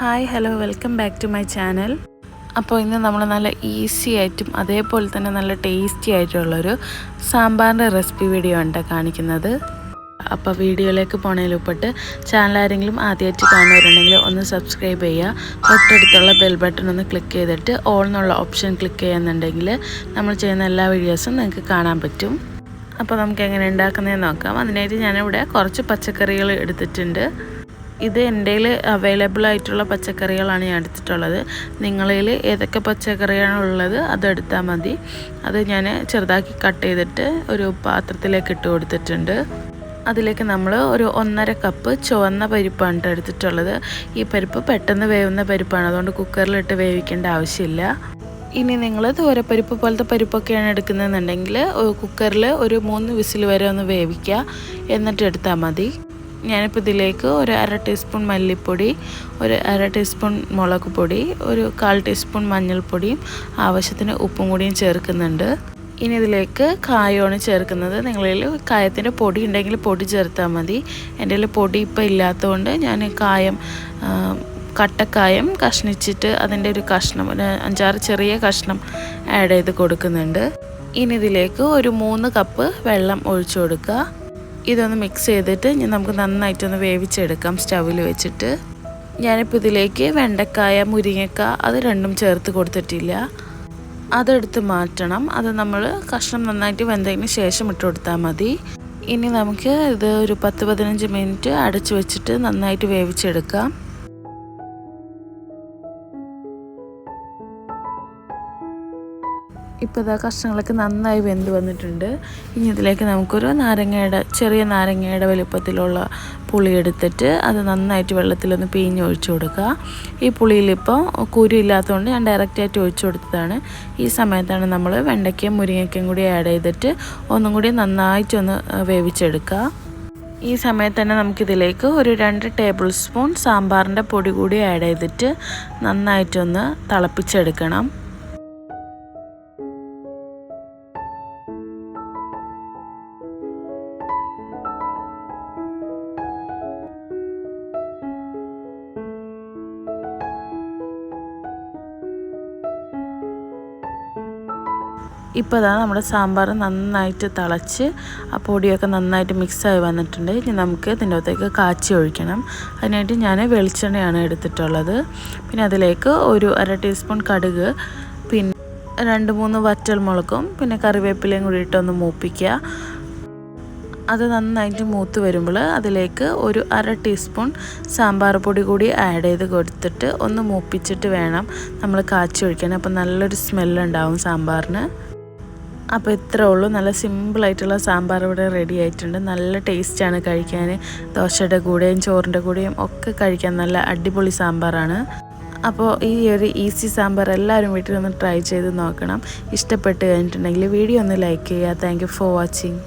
Hi hello welcome back to my channel അപ്പോൾ ഇന്ന് നമ്മൾ നല്ല ഈസി ആയിട്ടും അതേപോലെ തന്നെ നല്ല ടേസ്റ്റി ആയിട്ടുള്ളൊരു സാമ്പാറിന്റെ റെസിപ്പി വീഡിയോ ഉണ്ട് കാണിക്കുന്നത്. അപ്പോൾ വീഡിയോയിലേക്ക് പോണതിൽ ഉൾപ്പെട്ട് ചാനൽ ആരെങ്കിലും ആദ്യമായിട്ട് കാണുന്നവരുണ്ടെങ്കിൽ ഒന്ന് സബ്സ്ക്രൈബ് ചെയ്യുക തൊട്ടടുത്തുള്ള ബെൽ ബട്ടൺ ഒന്ന് ക്ലിക്ക് ചെയ്തിട്ട് ഓൾ എന്നുള്ള ഓപ്ഷൻ ക്ലിക്ക് ചെയ്യുന്നുണ്ടെങ്കിൽ നമ്മൾ ചെയ്യുന്ന എല്ലാ വീഡിയോസും നിങ്ങൾക്ക് കാണാൻ പറ്റും. അപ്പോൾ നമുക്ക് എങ്ങനെ ഉണ്ടാക്കുന്നതെന്ന് നോക്കാം. അതിനായിട്ട് ഞാനിവിടെ കുറച്ച് പച്ചക്കറികൾ എടുത്തിട്ടുണ്ട്. ഇത് എന്റെ അവൈലബിൾ ആയിട്ടുള്ള പച്ചക്കറികളാണ് ഞാൻ എടുത്തിട്ടുള്ളത്. നിങ്ങളിൽ ഏതൊക്കെ പച്ചക്കറിയാണ് ഉള്ളത് അതെടുത്താൽ മതി. അത് ഞാൻ ചെറുതാക്കി കട്ട് ചെയ്തിട്ട് ഒരു പാത്രത്തിലേക്ക് ഇട്ട് കൊടുത്തിട്ടുണ്ട്. അതിലേക്ക് നമ്മൾ ഒരു ഒന്നര കപ്പ് ചുവന്ന പരിപ്പാണ് ട്ടോ എടുത്തിട്ടുള്ളത്. ഈ പരിപ്പ് പെട്ടെന്ന് വേവുന്ന പരിപ്പാണ്. അതുകൊണ്ട് കുക്കറിലിട്ട് വേവിക്കേണ്ട ആവശ്യമില്ല. ഇനി നിങ്ങൾ തോരപ്പരിപ്പ് പോലത്തെ പരിപ്പൊക്കെയാണ് എടുക്കുന്നതെന്നുണ്ടെങ്കിൽ കുക്കറിൽ ഒരു മൂന്ന് വിസിൽ വരെ ഒന്ന് വേവിക്കുക. എന്നിട്ട് എടുത്താൽ മതി. ഞാനിപ്പോൾ ഇതിലേക്ക് ഒരു അര ടീസ്പൂൺ മല്ലിപ്പൊടി ഒരു അര ടീസ്പൂൺ മുളക് പൊടി ഒരു കാൽ ടീസ്പൂൺ മഞ്ഞൾപ്പൊടിയും ആവശ്യത്തിന് ഉപ്പും കൂടിയും ചേർക്കുന്നുണ്ട്. ഇനി ഇതിലേക്ക് കായമാണ് ചേർക്കുന്നത്. നിങ്ങളിൽ കായത്തിന്റെ പൊടി ഉണ്ടെങ്കിൽ പൊടി ചേർത്താൽ മതി. എന്റെ കയ്യിൽ പൊടി ഇപ്പോൾ ഇല്ലാത്തതുകൊണ്ട് ഞാൻ കായം കട്ടക്കായം കഷ്ണിച്ചിട്ട് അതിന്റെ ഒരു കഷ്ണം ഒരു അഞ്ചാറ് ചെറിയ കഷ്ണം ആഡ് ചെയ്ത് കൊടുക്കുന്നുണ്ട്. ഇനി ഇതിലേക്ക് ഒരു മൂന്ന് കപ്പ് വെള്ളം ഒഴിച്ചു കൊടുക്കുക. ഇതൊന്ന് മിക്സ് ചെയ്തിട്ട് ഇനി നമുക്ക് നന്നായിട്ടൊന്ന് വേവിച്ചെടുക്കാം സ്റ്റൗവിൽ വെച്ചിട്ട്. ഞാനിപ്പോൾ ഇതിലേക്ക് വെണ്ടക്കായ മുരിങ്ങക്ക അത് രണ്ടും ചേർത്ത് കൊടുത്തിട്ടില്ല. അതെടുത്ത് മാറ്റണം. അത് നമ്മൾ കഷ്ണം നന്നായിട്ട് വെന്തതിന് ശേഷം ഇട്ട് കൊടുത്താൽ മതി. ഇനി നമുക്ക് ഇത് ഒരു പത്ത് പതിനഞ്ച് മിനിറ്റ് അടച്ചു വെച്ചിട്ട് നന്നായിട്ട് വേവിച്ചെടുക്കാം. ഇപ്പോൾ ഇതാ കഷ്ണങ്ങളൊക്കെ നന്നായി വെന്ത് വന്നിട്ടുണ്ട്. ഇനി ഇതിലേക്ക് നമുക്കൊരു നാരങ്ങയുടെ ചെറിയ നാരങ്ങയുടെ വലുപ്പത്തിലുള്ള പുളി എടുത്തിട്ട് അത് നന്നായിട്ട് വെള്ളത്തിലൊന്ന് പിഴിഞ്ഞ് ഒഴിച്ചു കൊടുക്കുക. ഈ പുളിയിലിപ്പോൾ കുരു ഇല്ലാത്തതുകൊണ്ട് ഞാൻ ഡയറക്റ്റായിട്ട് ഒഴിച്ചു കൊടുത്തതാണ്. ഈ സമയത്താണ് നമ്മൾ വെണ്ടയ്ക്കയും മുരിങ്ങയ്ക്കയും കൂടി ആഡ് ചെയ്തിട്ട് ഒന്നും കൂടി നന്നായിട്ടൊന്ന് വേവിച്ചെടുക്കുക. ഈ സമയത്ത് തന്നെ നമുക്കിതിലേക്ക് ഒരു രണ്ട് ടേബിൾ സ്പൂൺ സാമ്പാറിന്റെ പൊടി കൂടി ആഡ് ചെയ്തിട്ട് നന്നായിട്ടൊന്ന് തിളപ്പിച്ചെടുക്കണം. ഇപ്പോൾ ഇതാ നമ്മുടെ സാമ്പാർ നന്നായിട്ട് തിളച്ച് ആ പൊടിയൊക്കെ നന്നായിട്ട് മിക്സായി വന്നിട്ടുണ്ട്. ഇനി നമുക്ക് ഇതിന്റെ അകത്തേക്ക് കാച്ചി ഒഴിക്കണം. അതിനായിട്ട് ഞാൻ വെളിച്ചെണ്ണയാണ് എടുത്തിട്ടുള്ളത്. പിന്നെ അതിലേക്ക് ഒരു അര ടീസ്പൂൺ കടുക് പിന്നെ രണ്ട് മൂന്ന് വറ്റൽ മുളകും പിന്നെ കറിവേപ്പിലയും കൂടി ഇട്ടൊന്ന് മൂപ്പിക്കുക. അത് നന്നായിട്ട് മൂത്ത് വരുമ്പോൾ അതിലേക്ക് ഒരു അര ടീസ്പൂൺ സാമ്പാർ പൊടി കൂടി ആഡ് ചെയ്ത് കൊടുത്തിട്ട് ഒന്ന് മൂപ്പിച്ചിട്ട് വേണം നമ്മൾ കാച്ചി ഒഴിക്കാൻ. അപ്പോൾ നല്ലൊരു സ്മെല്ലുണ്ടാവും സാമ്പാറിന്. അപ്പോൾ ഇത്രേ ഉള്ളൂ. നല്ല സിമ്പിളായിട്ടുള്ള സാമ്പാർ ഇവിടെ റെഡി ആയിട്ടുണ്ട്. നല്ല ടേസ്റ്റാണ് കഴിക്കാൻ. ദോശയുടെ കൂടെയും ചോറിന്റെ കൂടെയും ഒക്കെ കഴിക്കാൻ നല്ല അടിപൊളി സാമ്പാറാണ്. അപ്പോൾ ഈ ഒരു ഈസി സാമ്പാർ എല്ലാവരും വീട്ടിൽ ഒന്ന് ട്രൈ ചെയ്ത് നോക്കണം. ഇഷ്ടപ്പെട്ട് കഴിഞ്ഞിട്ടുണ്ടെങ്കിൽ വീഡിയോ ഒന്ന് ലൈക്ക് ചെയ്യുക. Thank for watching